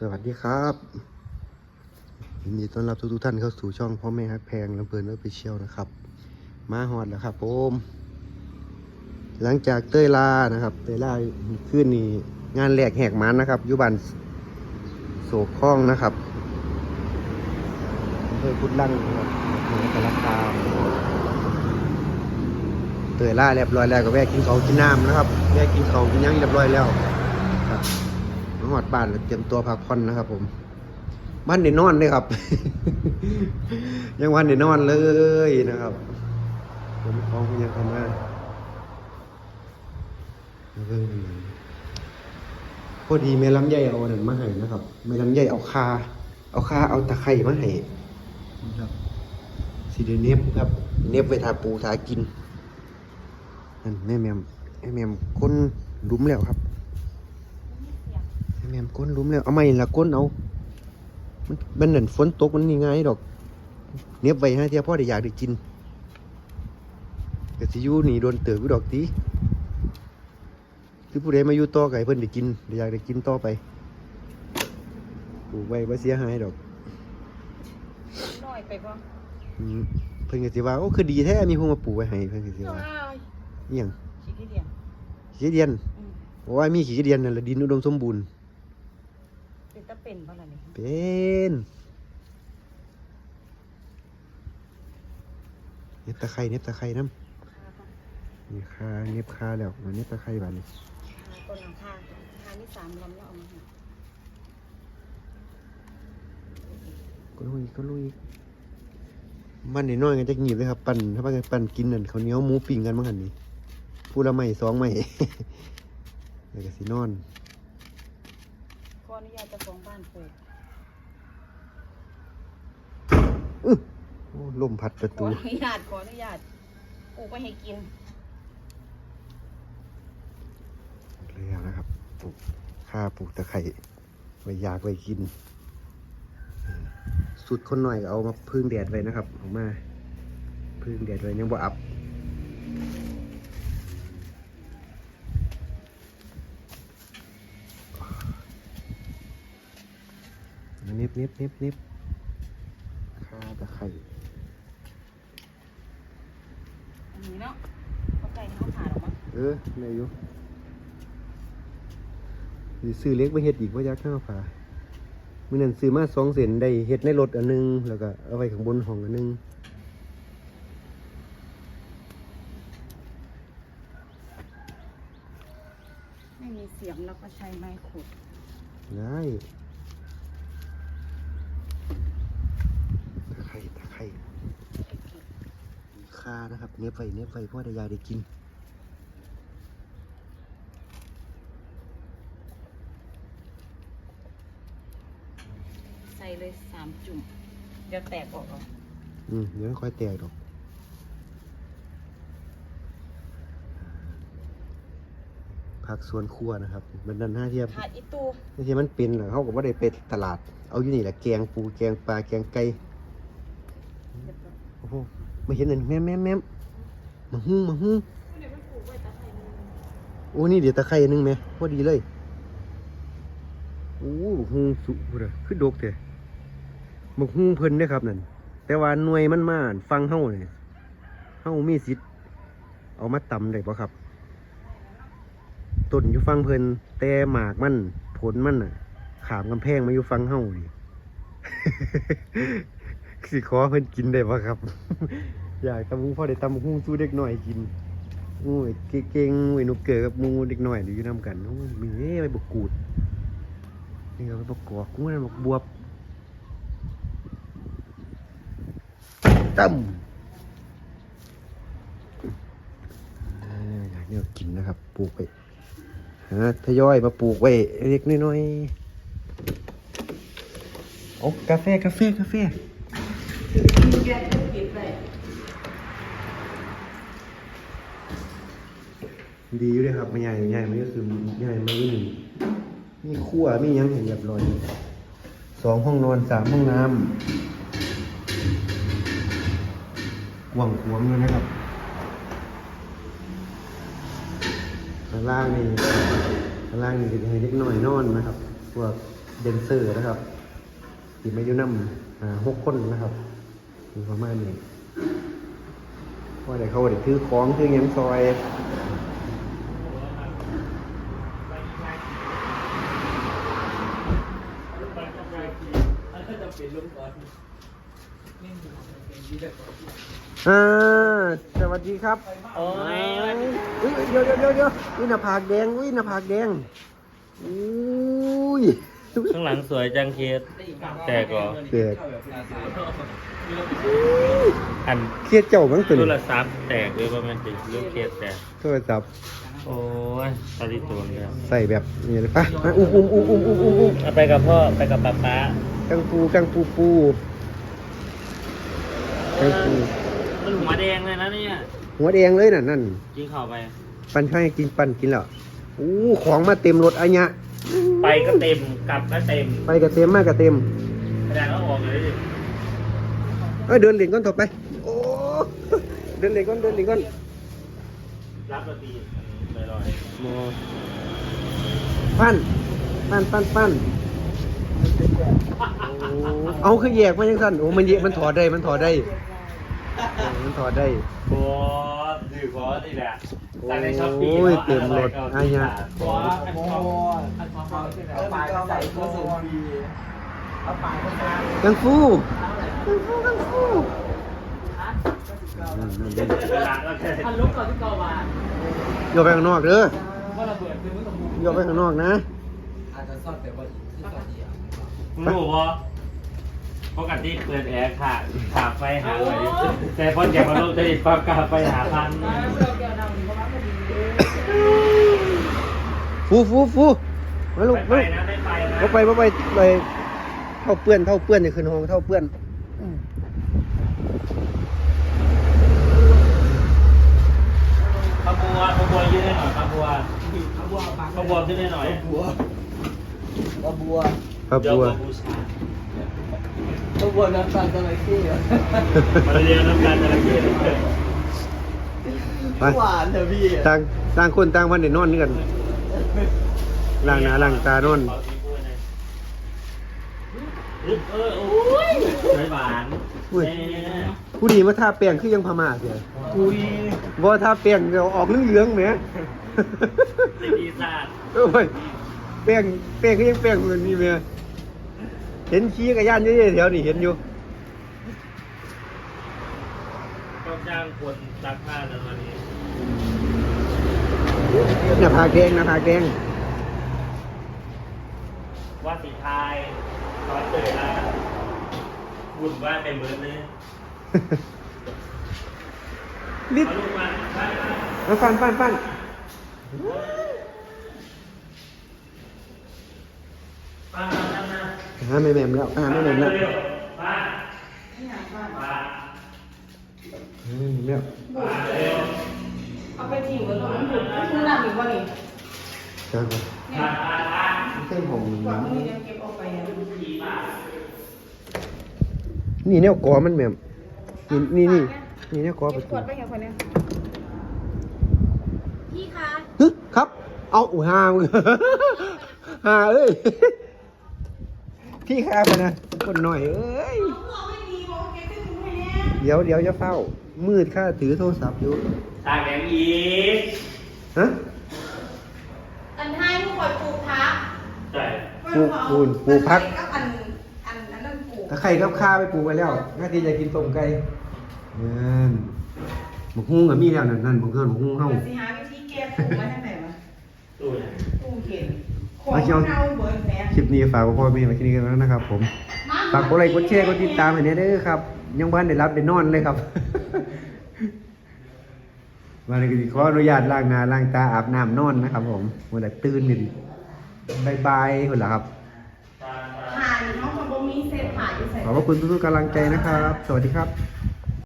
สวัสดีครับยินดีต้อนรับทุกๆท่านเข้าสู่ช่องพ่อแม่ฮักแพงลำเพลินออฟฟิเชียลนะครับ มาฮอดแล้วครับผมหลังจากเต้ยลานะครับ เต้ยลาขึ้นนี่งานแหลกแหกมันนะครับยุบันโศกข้องนะครับเภอพุทธลั่งนะครับมหาสารคามเต้ยลาเรียบร้อยแล้วก็แวะกินข้ากินน้ำนะครับ แวะกินข้ากินยังเรียบร้อยแล้ว มาหอดบ้านแล้วเตรียมตัวพักผ่อนนะครับ ผมบ้านเดนอนเลยครับ ยังวันเดนอนเลยนะครับผมของคุณยังทำงานแล้วก็พอดีแม่ลำไยเอาอันนั้นมาให้นะครับแม่ลำไยเอาคา เอาคาเอาตะไคร่มาให้นะครับสีเดเนบครับ เนบไว้ทาปูทากินนั่นแม่แมมแม่แมมคนหลุมแล้วครับแม่มก้นหลุมแล้ว เอาไม่ละก้นเอา มันมันเหมือนฝนตกมันนี่ง่ายดอก เนียบไว้ให้เทียพ่อได้อยากได้กินก็สิอยู่นี่โดนเติบอยู่ดอกตีคือผู้ใดมาอยู่ต่อไก่เพิ่นได้กินได้อยากได้กินต่อไปปลูกไว้บ่เสียหายดอกน้อยไปบ่อืมเพิ่นก็สิว่า โอ้คือดีแท้มีผู้มาปลูกไว้ให้เพิ่นก็สิน้อว่ายอีหยังขี้เกียจขี้เดียนอืมโอ้ยมีขี้เดียนนั่นแหละดินอุดมสมบูรณ์ เป็นตะเป็นบ่ล่ะนี่เป็นเน็บตะไคร้เน็บตะไคร้น้ำนี่คาเน็บคาแล้วมาเน็บตะไคร้บานนี้ต้นหลังคาคานี่สามลำแล้วเอามาให้ก็ลุยก็ลุยมันนี่น้อยกันจะหนีบเลยครับปั่นถ้าปั่นปั่นกินนั่นเขาวเหนียวหมูปิ้งกันมั้งหันนี่พูดละไม่สองไม่แล้วก็สินอนขออ นุญาตเจ้าของบ้านปลูกโอ้ลมพัดประขอตูอนุญาตขออนุญาตปลูกไว้ให้กินเลยเอานะครับปลูกข้าปลูกตะไคร้ไว้อยากไว้กินสุดคนหน่อยก็เอามาพึ่งแดดไว้นะครับออกมาพึ่งแดดไว้ยังบ่อับ เน็บเน็บเน็บเน็บข้าตะไคร้อันนี้เนาะเขาไก่เขาผ่าหรอกมั้งเออได้อยู่สิซื้อเล็กไปเฮ็ดอีกว่ายักษ์ข้าวผามื่อนั้นซื้อมาสองเส้นได้เฮ็ดในรถอันหนึง แล้วก็เอาไว้ข้างบนห้องอันหนึงไม่มีเสียงเราก็ใช้ไม้ขุดได้ตะไคร้ตะไคร้ ค่านะครับ เน็บไว้เน็บไว้เพราะได้ยายได้กินใส่เลยสามจุ่มเดี๋ยวแตกออกเอาอืมเดี๋ยวค่อยแตกดอกผักสวนครัวนะครับ มันนันห้าเทียบขาดอีตูบางทีมันเป็นเหรอเขาก็ว่าได้ไปตลาด เอาอยู่นี่แหละแกงปูแกงปลาแกงไก่เดี๋ยวก่อนโอ้โห ไม่เห็นเลยแม่แม่แม่มาฮึ่งมาฮึ่งเดี๋ยวมันปลูกไว้ตะไคร้นี่โอ้นี่เดี๋ยวตะไคร้อันนึงไหมพอดีเลยโอ้ฮงสุพุระคือดกเถอะมกฮึ่งเพิ่นเด้ครับนั่นแต่ว่าหน่วยมันมาอั่นฟังเฮาเนี่ยเฮามีสิทธิ์เอามาตำได้ป่ครับต้นอยู่ฟังเพิ่นแต่หมากมันผลมันน่ะ ขามกำแพงมาอยู่ฟังเฮานี่ สิขอเพิ่นกินได้ป่ครับ อยากตำหูพ่อได้ตำหูสู้เด็กหน่อยกินโอ้ยเก่งโอ้ยหนุกเกิดกับมูเด็กหน่อยอยู่นำกันโอ้ยมีอ้ไปบกกูดนี่ก็ไปบกกอกกูนั่นบกบวบตั้มอยากเนี่ยกินนะครับ ปลูกไปหาทยอยมาปลูกไว้เล็กน้อยๆเอากาแฟกาแฟกาแฟ แกเป็นปิดไปดีอยู่เลยครับไม่ใหญ่ไม่ใหญ่มันก็คือใหญ่ไม่หนึ่งมีครัวมียังเห็นเรียบร้อยสองห้องนอนสามห้องน้ำกว่างขวางเลยนะครับข้างล่างนี่ข้างล่างนี่จะให้เล็กน้อยนอนนะครับพวกเดนเซอร์นะครับที่มาอยู่นำหกคนนะครับ มีประมาณนี้ว่าแต่เขาได้ถือของถือหยังซอยอ่าสวัสดีครับโอ้ยอุ้ยเดี๋ยวเดี๋ยวเดี๋ยวเดี๋ยวอุ้ยหน้าผากแดงอุ้ยหน้าผากแดงอุ้ยข้างหลังสวยจังเคสแต่ก็เกิดอั นเครียดเจ้ามั้งตัวโทนี้รศัพท์แตกเลยว่ามันเป็นลูกเคสแตกโทรศัพท์โอ้ยตาลิตัวเนี่ยใส่แบบนี้เลยปะมาอุ้มอุ้มอุ้มอุ้มอุ้มอุ้มอุ้มเอาไปกับพ่อไปกับป๊าป๊ากังปูกังปูปูกังปูมันหัวแดงเลยนะเนี่ยหัวแดงเลยน่ะนั่น กินข้าวไป ปันข้าวให้กินปันกินแล้วอู้ของมาเต็มรถอันเนี้ยไปก็เต็มกลับก็เต็มไปกระเต็มมากกระเต็มแสดงว่าออกเลยดิ เอ้ยเดินเหรียญก้อนถบไป โอ้เดินเหรียญก้อนเดินเหรียญก้อนรับดนตรีลอยมอปั้นปั้นปั้นปั้นโอ้เอาคือแยกมายังสั้นโอ้มันแยกมันถอดได้มันถอดได้เออมันถอดได้ๆโอ้ดื้อพอนี่แหละโอ้สั่งในช้อปปี้ยเต็มรถอายะโอ้ยอันชอบเอาปลายใส่ก็ส่งฟรีเอาปลายก็ใส่กังฟูกังฟูกังฟูนั่ นนั่นเดินเวลาก็แค่อันลุกก่อนที่เกามาโยกไปข้างนอกเด้อว่าระเบิดคือมันต้องมูโยกไปข้างนอกนะอาจจะซ่อนแต่ว่าที่ซ่อนดีอะมึงรู้ปะปกติเปิดแอร์ค่ะขาไฟหาไว้แต่พอแกมาลงจะติดความกาไฟหาพันฟูฟูฟูมาลูกไม่มาไปลูกไม่ไปไปบ่ไปไปเท่าเปื้อนเท่าเปื้อนอย่าขึ้นห้องเท่าเปื้อน ขบวนขบวนยืนได้หน่อยขบวนขบัวปากขบวนขึ้นได้หน่อยบัวขบัวครับเดี๋ยวบัวมาบูชาขบัวน้ำตาลจระเข้มาเรียนน้ำการจระเข้เลยไปหวานเถอะพี่ต่างต่างคนต่างวันเดี๋ยวนอนนี่กันล้างหน้าล้างตานอน ขอที่พูดหน่อยอึ๊บ เออโอ้ยไม่หวานอุ้ยแม่ผู้ดีมาทาแป้งคือยังพม่าเสียอุ้ยบ่ทาแป้งเดี๋ยวออกเหลืองๆแหมสิกีศาสตร์โอ้ยแป้งแป้งคือยังแป้งเหมือนนี่แหม่เห็นขี้กับย่านเยอะๆแถวนี่เห็นอยู่ต้องจ้างคนซักผ้าแล้ววันนี้หน้าผากแดงหน้าผากแดงว่าสีไทย ตอนเตยละบุญว่าเป็นเบิร์ดเลยลิดเอาลูกมาไปไปมาฟันฟันฟันป้ามาป้ามาหาแม่แม่มแล้วหาแม่แม่มแล้วเร็วๆป้าป้าหาแม่แม่มแล้วป้าเร็วเอาไปทิ้งไว้ตรงนั้นอยู่คุณนำอีกว่านี่จ้าก่อนป้าป้าป้าไม่ใช่ของมึงกว่านะพรุ่งนี้เดี๋ยวเก็บออกไปอะ นี่แนวกอมันแม่มนี่นี่นี่นี่แนวกอประเก็บขตูวดไปอย่างคนเนี้ยพี่คะฮึครับ เอาอุ้ยหามึงหาเอ้ยพี่ข้าไปนะคนหน่อยเอ้ยเดี๋ยวเดี๋ยวจะเฝ้า มืดข้าถือโทรศัพท์อยู่ตากแดงอีกฮะอันให้ผู้คอยปลูกพักใช่ ปลูกปูนปลูกพักก็อันอันอันนั้นปลูกถ้าใครกับข้าไปปลูกไปแล้วน่าที่จะกินต้มไก่นั่นหมกฮุ้งกับมีแล้วนั่นนั่นหมกเกินหมกฮุ้งเฮา เดี๋ยวสิหาวิธีแก้ปลูกมาทางไหนวะตู้ไหน ปลูกเห็นของเน่าเบิร์ดแม่คลิปนี้ฝากพ่อแม่ไว้ที่นี่กันแล้วนะครับ ผม ฝากกดไลค์กดแชร์กดติดตามให้แน่เด้อครับ ยังบ้านได้รับได้นอนเลยครับมาเลยก็สิขออนุญาตล้างหน้าล้างตาอาบน้ำนอนนะครับ ผมวันไหนตื่นนี่ดิ บายบายคนละครับถ่ายน้องของบ่มีเซตถ่ายอยู่ใส่ขอบพระคุณทุกๆกำลังใจนะครับ สวัสดีครับ